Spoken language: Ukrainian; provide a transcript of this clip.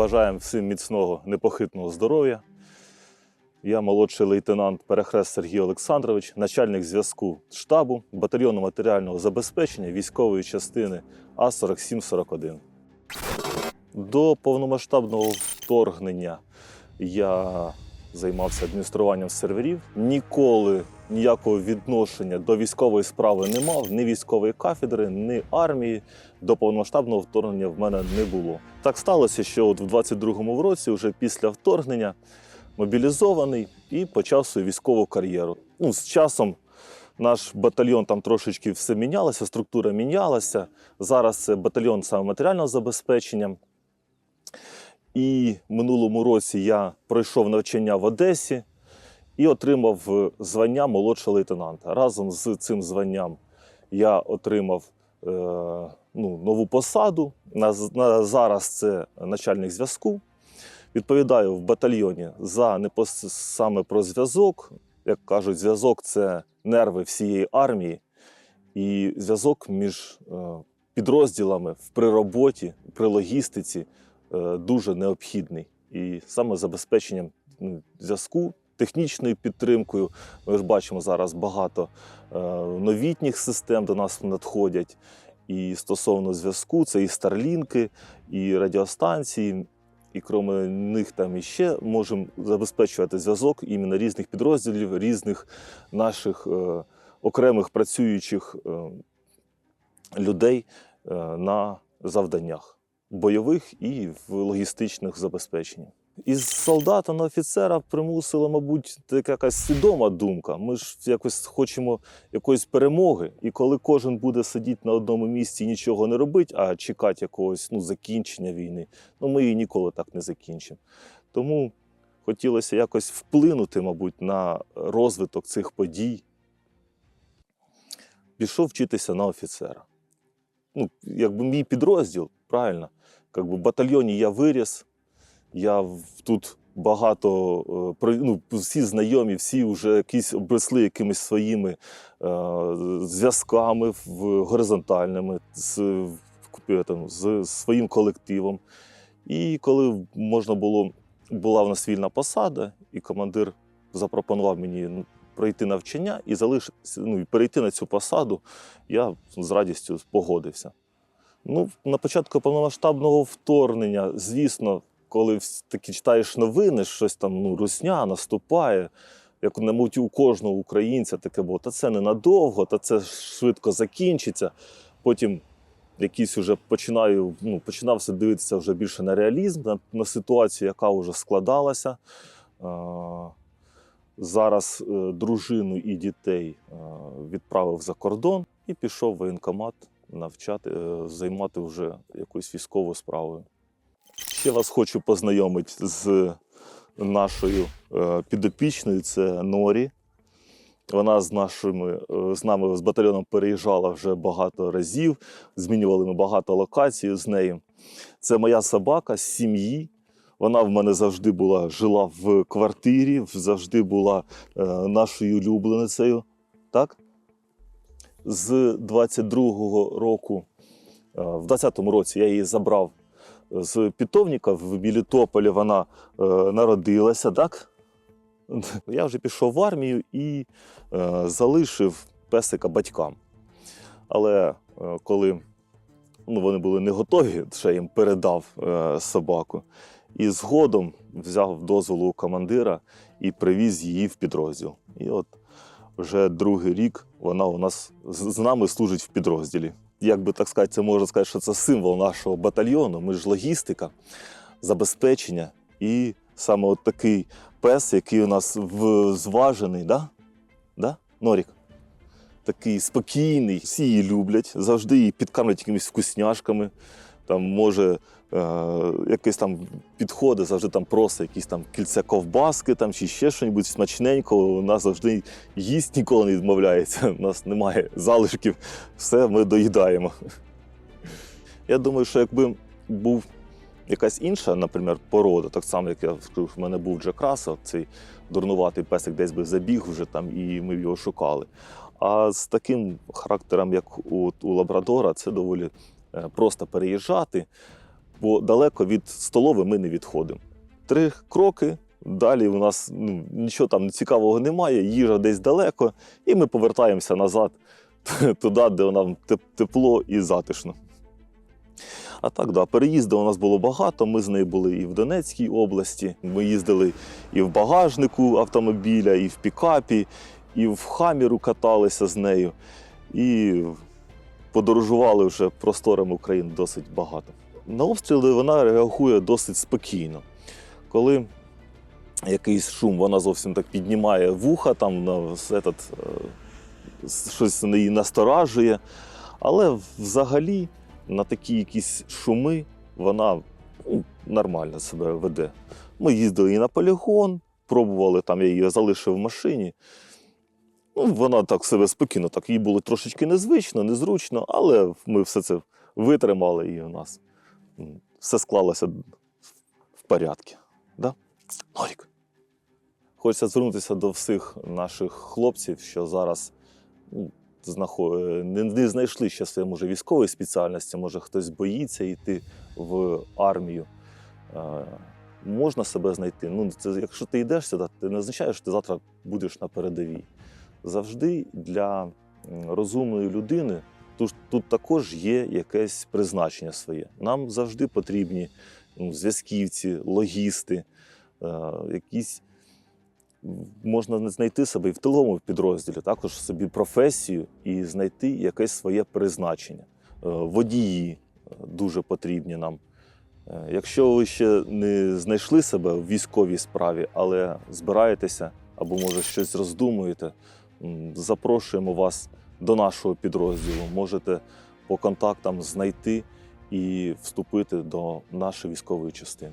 Бажаємо всім міцного, непохитного здоров'я. Я молодший лейтенант Перехрест Сергій Олександрович, начальник зв'язку штабу батальйону матеріального забезпечення військової частини А4741. До повномасштабного вторгнення я займався адмініструванням серверів. Ніколи ніякого відношення до військової справи не мав, ні військової кафедри, ні армії. До повномасштабного вторгнення в мене не було. Так сталося, що от в 22-му році, вже після вторгнення, мобілізований і почав свою військову кар'єру. Ну, з часом наш батальйон там трошечки все мінялося, структура мінялася. Зараз це батальйон саме матеріального забезпечення. І минулому році я пройшов навчання в Одесі і отримав е, звання молодшого лейтенанта. Разом з цим званням я отримав е, ну, нову посаду. На, на, зараз це начальник зв'язку. Відповідаю в батальйоні за не пос- саме про зв'язок. Як кажуть, зв'язок це нерви всієї армії, і зв'язок між е, підрозділами при роботі, при логістиці е, дуже необхідний. І саме забезпеченням ну, зв'язку, технічною підтримкою. Ми ж бачимо зараз багато е, новітніх систем до нас надходять. І стосовно зв'язку, це і старлінки, і радіостанції. І крім них там іще можемо забезпечувати зв'язок іменно різних підрозділів, різних наших е, окремих працюючих е, людей е, на завданнях бойових і в логістичних забезпеченнях. Із солдата на офіцера примусила, мабуть, така якась свідома думка. Ми ж якось хочемо якоїсь перемоги, і коли кожен буде сидіти на одному місці і нічого не робити, а чекати якогось ну, закінчення війни, ну ми її ніколи так не закінчимо. Тому хотілося якось вплинути, мабуть, на розвиток цих подій. Пішов вчитися на офіцера. Ну, якби мій підрозділ, правильно, якби в батальйоні я виріс, я тут багато е, ну, всі знайомі, всі вже якісь обросли якимись своїми е, зв'язками горизонтальними з, там, з своїм колективом. І коли можна було, була в нас вільна посада, і командир запропонував мені пройти навчання і залишитися, ну, перейти на цю посаду, я з радістю погодився. Ну, на початку повномасштабного вторгнення, звісно, коли таки читаєш новини, щось там ну, русня наступає, як мабуть, у кожного українця таке було, та це ненадовго, та це швидко закінчиться. Потім якийсь уже починаю, ну, починався дивитися вже більше на реалізм, на, на ситуацію, яка вже складалася. А, зараз е, дружину і дітей е, відправив за кордон і пішов в воєнкомат навчати, е, займати вже якоюсь військовою справою. Ще вас хочу познайомити з нашою е, підопічною, це Норі. Вона з нашими е, з нами з батальйоном переїжджала вже багато разів, змінювали ми багато локацій з нею. Це моя собака з сім'ї. Вона в мене завжди була жила в квартирі, завжди була е, нашою улюбленицею. Так? З 22-го року, в 20-му році я її забрав з питомника в Мелітополі. Вона е, народилася, так? Я вже пішов в армію і е, залишив песика батькам. Але е, коли ну, вони були не готові, я їм передав собаку. І згодом взяв дозволу у командира і привіз її в підрозділ. І от вже другий рік вона у нас з нами служить в підрозділі. Як би так сказати, це можна сказати, що це символ нашого батальйону. Ми ж логістика, забезпечення і саме от такий пес, який у нас в, зважений, да? Да? Норік? Такий спокійний, всі її люблять, завжди її підкармлять якимись вкусняшками. Там може е, якесь там підходи, завжди там просто якісь там кільце ковбаски там, чи ще щось смачненького. Вона завжди їсть, ніколи не відмовляється. У нас немає залишків, все ми доїдаємо. Я думаю, що якби був якась інша, наприклад, порода, так само, як я в мене був Джек Рассел, цей дурнуватий песик десь би забіг вже там, і ми його шукали. А з таким характером, як у, у Лабрадора, це доволі просто переїжджати. бо далеко від столови ми не відходимо. Три кроки. Далі у нас ну, нічого там цікавого немає, їжа десь далеко, і ми повертаємося назад туди, де нам тепло і затишно. А так, да, переїзду у нас було багато. Ми з нею були і в Донецькій області. Ми їздили і в багажнику автомобіля, і в пікапі, і в хаміру каталися з нею. І подорожували вже просторами України досить багато. На обстріли вона реагує досить спокійно. Коли якийсь шум, вона зовсім так піднімає вуха, там на этот, е, щось її насторажує. Але взагалі на такі якісь шуми вона ну, нормально себе веде. Ми їздили і на полігон, пробували, там я її залишив в машині. Ну, вона так себе спокійно, так їй було трошечки незвично, незручно, але ми все це витримали і у нас все склалося в порядку. Да? Норік. Хочеться звернутися до всіх наших хлопців, що зараз ну, е, не, знайшли ще своє може військової спеціальності, може хтось боїться йти в армію. Е, можна себе знайти. Ну, це, якщо ти йдеш сюди, ти не означає, що ти завтра будеш на передовій. Завжди для розумної людини тут, тут також є якесь призначення своє. Нам завжди потрібні ну, зв'язківці, логісти, е, якісь можна знайти себе і в тиловому підрозділі, також собі професію і знайти якесь своє призначення. Е, Водії е, дуже потрібні нам. Е, Якщо ви ще не знайшли себе в військовій справі, але збираєтеся або, може, щось роздумуєте, запрошуємо вас до нашого підрозділу. Можете по контактам знайти і вступити до нашої військової частини.